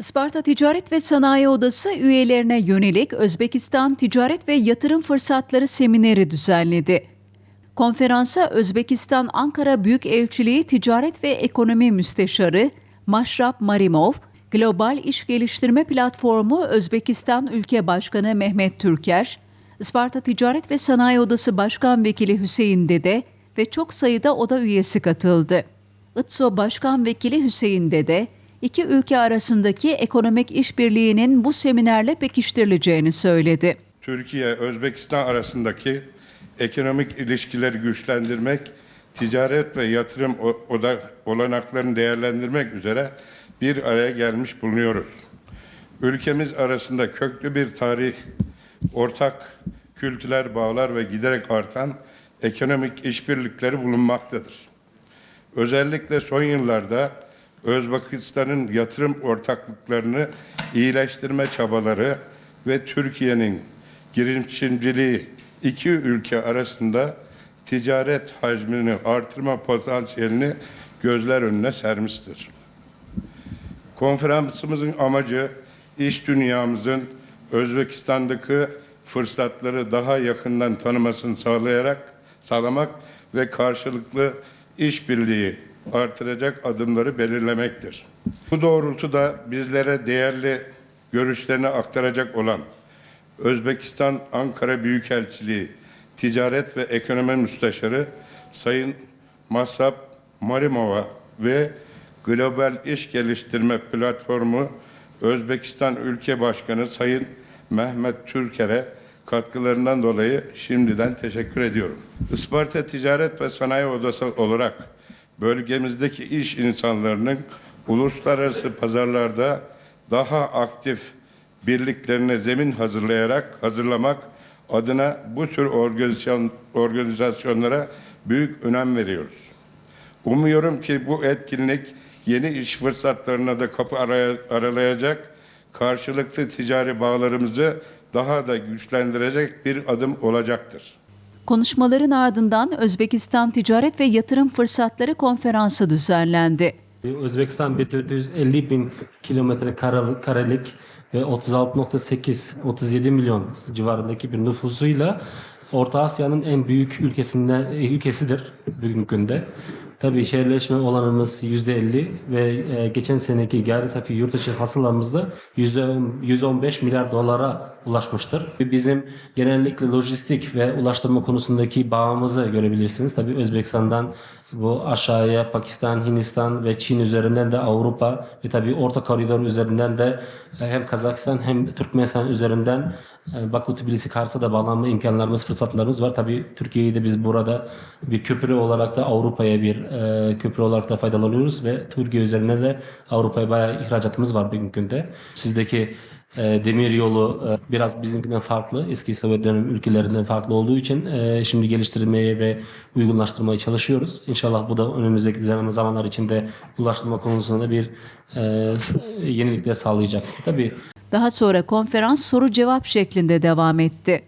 Isparta Ticaret ve Sanayi Odası üyelerine yönelik Özbekistan Ticaret ve Yatırım Fırsatları Semineri düzenledi. Konferansa Özbekistan Ankara Büyükelçiliği Ticaret ve Ekonomi Müsteşarı Maşrap Marimov, Global İş Geliştirme Platformu Özbekistan Ülke Başkanı Mehmet Türker, Isparta Ticaret ve Sanayi Odası Başkan Vekili Hüseyin Dede ve çok sayıda oda üyesi katıldı. ITSO Başkan Vekili Hüseyin Dede, iki ülke arasındaki ekonomik işbirliğinin bu seminerle pekiştirileceğini söyledi. Türkiye-Özbekistan arasındaki ekonomik ilişkileri güçlendirmek, ticaret ve yatırım olanaklarını değerlendirmek üzere bir araya gelmiş bulunuyoruz. Ülkemiz arasında köklü bir tarih, ortak kültürel bağlar ve giderek artan ekonomik işbirlikleri bulunmaktadır. Özellikle son yıllarda Özbekistan'ın yatırım ortaklıklarını iyileştirme çabaları ve Türkiye'nin girişimciliği iki ülke arasında ticaret hacmini artırma potansiyelini gözler önüne sermiştir. Konferansımızın amacı iş dünyamızın Özbekistan'daki fırsatları daha yakından tanımasını sağlayarak sağlamak ve karşılıklı işbirliği artıracak adımları belirlemektir. Bu doğrultuda bizlere değerli görüşlerini aktaracak olan Özbekistan Ankara Büyükelçiliği Ticaret ve Ekonomi Müsteşarı Sayın Masap Marimova ve Global İş Geliştirme Platformu Özbekistan Ülke Başkanı Sayın Mehmet Türker'e katkılarından dolayı şimdiden teşekkür ediyorum. Isparta Ticaret ve Sanayi Odası olarak bölgemizdeki iş insanlarının uluslararası pazarlarda daha aktif birliklerine zemin hazırlayarak hazırlamak adına bu tür organizasyon, organizasyonlara büyük önem veriyoruz. Umuyorum ki bu etkinlik yeni iş fırsatlarına da kapı aralayacak, karşılıklı ticari bağlarımızı daha da güçlendirecek bir adım olacaktır. Konuşmaların ardından Özbekistan Ticaret ve Yatırım Fırsatları Konferansı düzenlendi. Özbekistan 450 bin kilometre kare- karelik ve 36.8-37 milyon civarındaki bir nüfusuyla Orta Asya'nın en büyük ülkesinden ülkesidir bugün günde. Tabii şehirleşme olanımız %50 ve e, geçen seneki gayri safi yurt içi hasılamızda %115 milyar dolara ulaşmıştır. Bizim genellikle lojistik ve ulaştırma konusundaki bağımızı görebilirsiniz. Tabii Özbekistan'dan bu aşağıya Pakistan, Hindistan ve Çin üzerinden de Avrupa ve tabii Orta Koridor üzerinden de e, hem Kazakistan hem Türkmenistan üzerinden e, Baku, Tbilisi, Kars'a da bağlanma imkanlarımız, fırsatlarımız var. Tabii Türkiye'yi de biz burada bir köprü olarak da Avrupa'ya bir e, köprü olarak da faydalanıyoruz ve Türkiye üzerinden de Avrupa'ya bayağı ihracatımız var bugün günde. Sizdeki e, demir yolu e, biraz bizimkinden farklı. Eski Sovyet dönem ülkelerinden farklı olduğu için e, şimdi geliştirmeye ve uygunlaştırmaya çalışıyoruz. İnşallah bu da önümüzdeki zaman- zamanlar içinde ulaştırma konusunda bir e, yenilikler sağlayacak. Tabii Daha sonra konferans soru cevap şeklinde devam etti.